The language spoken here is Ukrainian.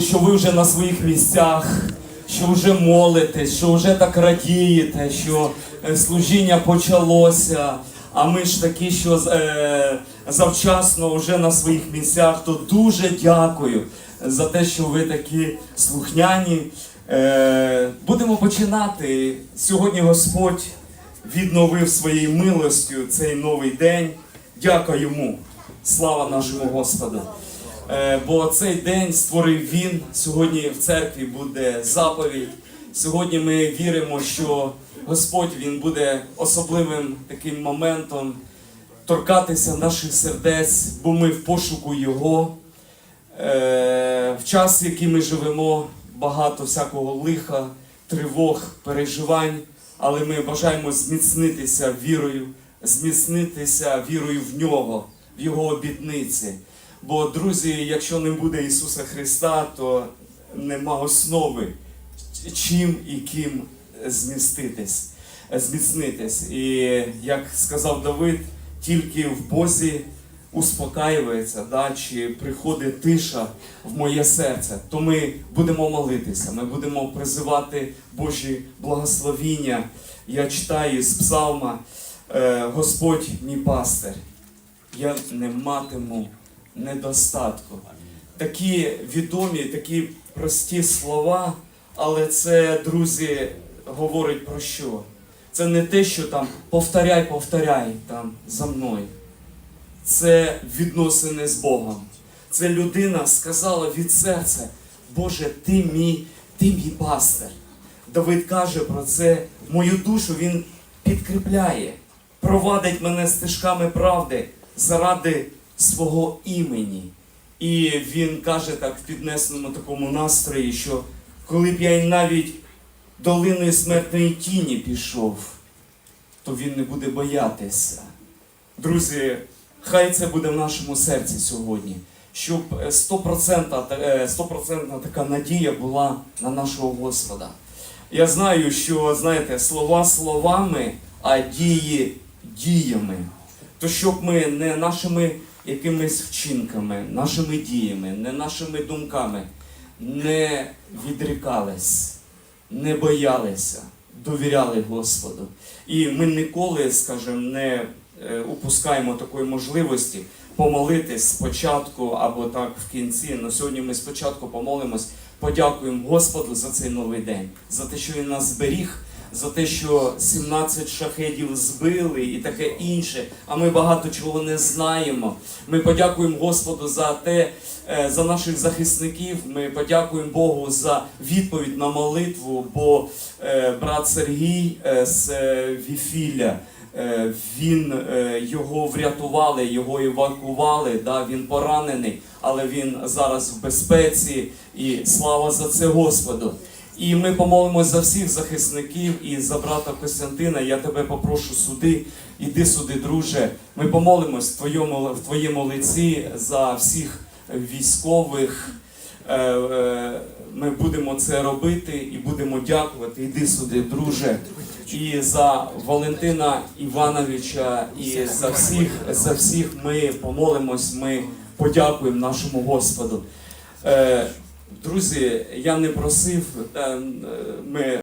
що ви вже на своїх місцях, що вже молитесь, що вже так радієте, що е, служіння почалося. А ми ж такі, що е, завчасно вже на своїх місцях, то дуже дякую за те, що ви такі слухняні. Е, будемо починати. Сьогодні Господь відновив своєю милостю цей новий день. Дякую йому. Слава нашому Господу. Е, Бо цей день створив він. Сьогодні в церкві буде заповідь. Сьогодні ми віримо, що Господь він буде особливим таким моментом торкатися наших сердець, бо ми в пошуку Його. Е, В час, в який ми живемо, багато всякого лиха, тривог, переживань, але ми бажаємо зміцнитися вірою, зміцнитися вірою в нього, в Його обітниці. Бо, друзі, якщо не буде Ісуса Христа, то нема основи, чим і ким зміститись, зміцнитись. І як сказав Давид, тільки в Бозі успокаюється, да, чи приходить тиша в моє серце, то ми будемо молитися, ми будемо призивати Божі благословіння. Я читаю з псалма е, Господь мій пастир, я не матиму недостатку. Такі відомі, такі прості слова, але це, друзі, говорить про що? Це не те, що там повторяй, повторяй там за мною це відносини з Богом. Це людина сказала від серця, Боже, ти мій, ти мій пастир. Давид каже про це, мою душу він підкріпляє, провадить мене стежками правди заради свого імені. І він каже так в піднесеному такому настрої, що коли б я й навіть долиною смертної тіні пішов, то він не буде боятися. Друзі, хай це буде в нашому серці сьогодні, щоб е, 100%, е, 100% така надія була на нашого Господа. Я знаю, що знаєте, слова словами, а дії діями. То щоб ми не нашими якимись вчинками, нашими діями, не нашими думками не відрікались, не боялися, довіряли Господу. І ми ніколи, скажімо, не е, упускаємо такої можливості помолитись спочатку або так в кінці. Но сьогодні ми спочатку помолимось, подякуємо Господу за цей новий день, за те, що Він нас зберіг. За те, що 17 шахедів збили і таке інше, а ми багато чого не знаємо. Ми подякуємо Господу за те, е, за наших захисників. Ми подякуємо Богу за відповідь на молитву. Бо е, брат Сергій е, з Віфіля, він його врятували, його евакували. Да, він поранений, але він зараз в безпеці. І слава за це Господу. І ми помолимось за всіх захисників і за брата Костянтина. Я тебе попрошу суди. Іди сюди, друже. Ми помолимось в твоєму, в твоєму лиці за всіх військових. Е, е, Ми будемо це робити і будемо дякувати. Іди сюди, друже. І за Валентина Івановича, і за всіх, за всіх ми помолимось, ми подякуємо нашому Господу. Друзі, я не просив, е, е, ми